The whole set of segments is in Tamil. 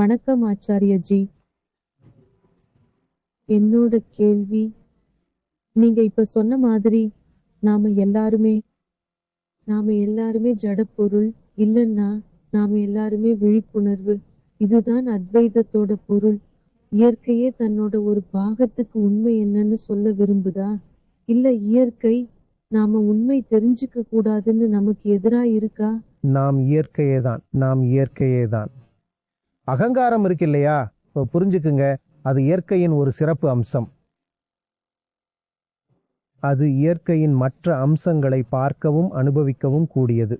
வணக்கம் ஆச்சாரியஜி என்னோட கேள்வி நீங்க இப்ப சொன்ன மாதிரி நாம எல்லாருமே நாம எல்லாருமே ஜடப்பொருள் இல்லைன்னா நாம எல்லாருமே விழிப்புணர்வு. இதுதான் அத்வைதத்தோட பொருள். இயற்கையே தன்னோட ஒரு பாகத்துக்கு உண்மை என்னன்னு சொல்ல விரும்புதா? இல்ல இயற்கை நாம உண்மை தெரிஞ்சுக்க கூடாதுன்னு நமக்கு எதிரா இருக்கா? நாம் இயற்கையே தான் நாம் இயற்கையே தான் அகங்காரம் இருக்கு இல்லையா இப்போ புரிஞ்சுக்குங்க. அது இயற்கையின் ஒரு சிறப்பு அம்சம். அது இயற்கையின் மற்ற அம்சங்களை பார்க்கவும் அனுபவிக்கவும் கூடியது.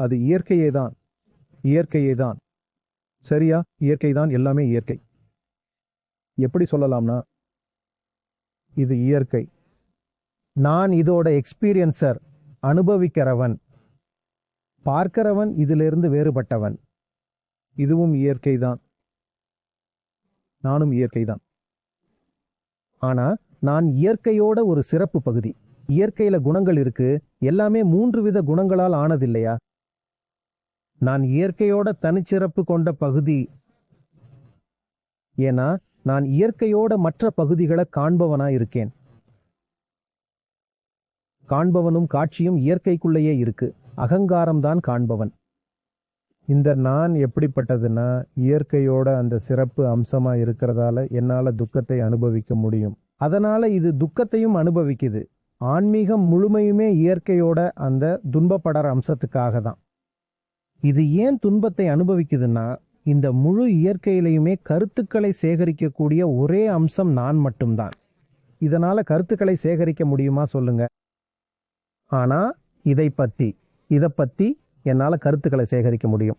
அது இயற்கையே தான். இயற்கையே தான். சரியா? இயற்கை தான் எல்லாமே இயற்கை. எப்படி சொல்லலாம்னா இது இயற்கை. நான் இதோட எக்ஸ்பீரியன்சர் அனுபவிக்கிறவன். பார்க்கிறவன் இதிலிருந்து வேறுபட்டவன். இதுவும் இயற்கை தான் நானும் இயற்கைதான். ஆனா நான் இயற்கையோட ஒரு சிறப்பு பகுதி. இயற்கையில குணங்கள் இருக்கு. எல்லாமே மூன்று வித குணங்களால் ஆனதில்லையா? நான் இயற்கையோட தனிச்சிறப்பு கொண்ட பகுதி. ஏன்னா நான் இயற்கையோட மற்ற பகுதிகளை காண்பவனா இருக்கேன். காண்பவனும் காட்சியும் இயற்கைக்குள்ளேயே இருக்கு. அகங்காரம்தான் காண்பவன். இந்த நான் எப்படிப்பட்டதுன்னா இயற்கையோட அந்த சிறப்பு அம்சமாக இருக்கிறதால என்னால் துக்கத்தை அனுபவிக்க முடியும். அதனால் இது துக்கத்தையும் அனுபவிக்குது. ஆன்மீகம் முழுமையுமே இயற்கையோட அந்த துன்பப்படற அம்சத்துக்காக தான். இது ஏன் துன்பத்தை அனுபவிக்குதுன்னா இந்த முழு இயற்கையிலையுமே கருத்துக்களை சேகரிக்கக்கூடிய ஒரே அம்சம் நான் மட்டும்தான். இதனால கருத்துக்களை சேகரிக்க முடியுமா சொல்லுங்க. ஆனா இதை பத்தி இதை பத்தி என்னால் கருத்துக்களை சேகரிக்க முடியும்.